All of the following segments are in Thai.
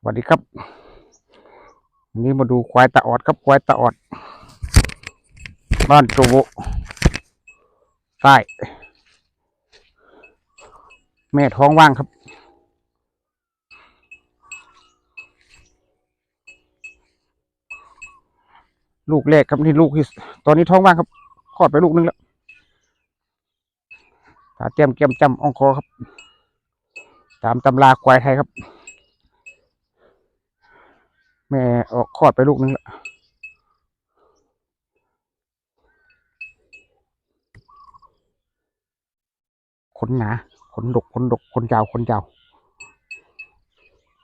สวัสดีครับวันนี้มาดูควายตาออดครับควายตาออด บ้านโจโวใต้แม่ท้องว่างครับ ลูกแรกครับนี่ลูกที่ตอนนี้ท้องว่างครับคลอดไปลูกนึงแล้วตาเตรียมเกียมจำอ่องคอครับ ตามตำราควายไทยครับ แม่ออกคลอดไปลูกนึงล้วขนหนาขนดกขนดกขนยาวขนยาว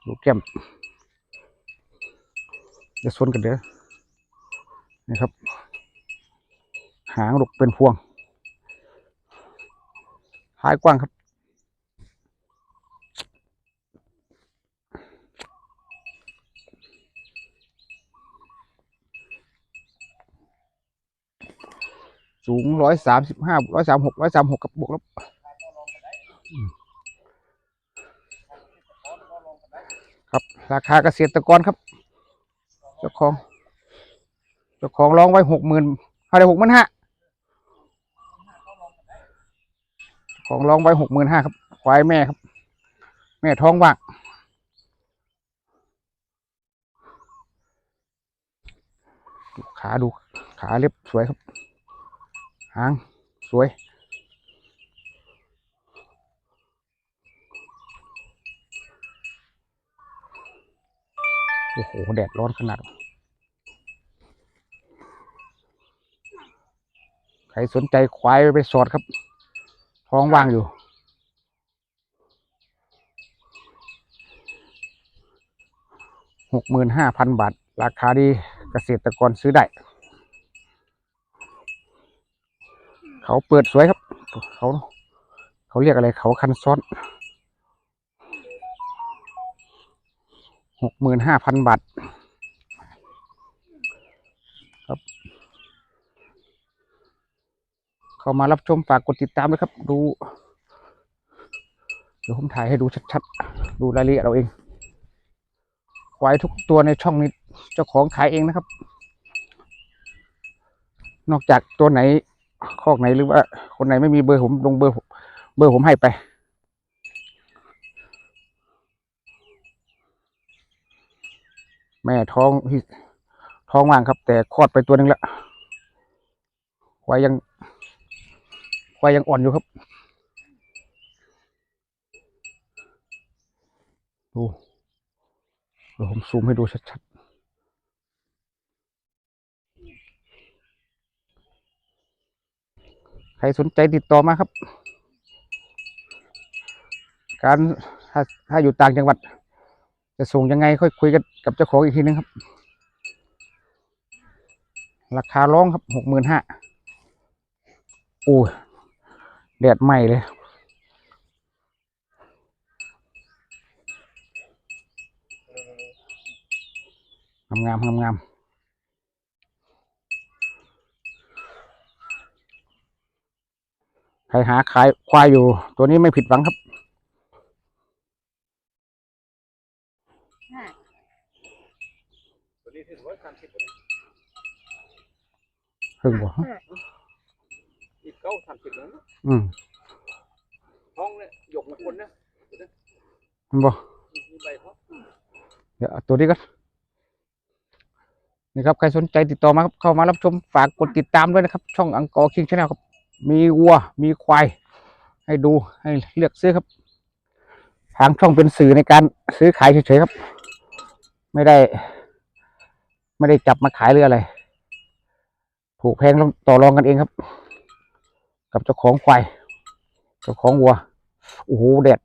ลูกแก้มจะซนกันเด้อนี่ครับ หางดกเป็นพวงหายกว้างครับ สูงร้อยสามสิบห้าร้อยสามหกร้อยสามหกกับบวกลบครับ ราคาเกษตรกรครับ เจ้าของ เจ้าของร้องไว้หกหมื่นเท่าไหรหกหมื่นห้าของร้องไว้หกหมื่นห้าครับ ควายแม่ครับ แม่ท้องว่างขาดูขาเล็บสวยครับ หางสวย โอ้โห แดดร้อนขนาด ใครสนใจควายไปสอดครับ ท้องว่างอยู่ หกหมื่นห้าพันบาท ราคาดีเกษตรกรซื้อได้ เขาเปิดสวยครับ เขาเขาเรียกอะไรเขาคันซ้อนหกหมื่นห้าพันบาทครับ เข้ามารับชมฝากกดติดตามด้วยครับ ดูเดี๋ยวผมถ่ายให้ดูชัดๆ ดูรายละเอียดเราเอง ควายทุกตัวในช่องนี้เจ้าของขายเองนะครับ นอกจากตัวไหน คอกไหนหรือว่า คนไหนไม่มีเบอร์ผมลงเบอร์เบอร์ผมให้ไปแม่ท้องที่ท้องว่างครับ แต่คลอดไปตัวหนึ่งแล้วควายยังควายยังอ่อนอยู่ครับดูเดี๋ยวผมซูมให้ดูชัดๆ ใครสนใจติดต่อมาครับ การถ้าถ้าอยู่ต่างจังหวัด จะส่งยังไงค่อยคุยกันกับเจ้าของอีกทีนึงครับ ราคาร้องครับหกหมื่นห้าโอ้ยแดดไหม้เลยงามงามงามงาม ใครหาขายควายอยู่ ตัวนี้ไม่ผิดหวังครับตัวนี้ถึงร้อยสามสิบเลยเพิ่งบ่อีกเก้าสามสิบแล้วนะอืมท้องเนี่ยหยกมาคนนะมันบ่มีใบเพราะเดี๋ยวเอาตัวนี้ก็นี่ครับ ใครสนใจติดต่อมาครับ เข้ามารับชม ฝากกดติดตามด้วยนะครับ ช่องอังกอร์คิงชาแนลครับ มีวัว มีควาย ให้ดูให้เลือกซื้อครับทางช่องเป็นสื่อในการซื้อขายเฉยๆครับ ไม่ได้ ไม่ได้จับมาขายหรืออะไร ถูกแพงต้องต่อรองกันเองครับ กับเจ้าของควาย เจ้าของวัว โอ้โหแดด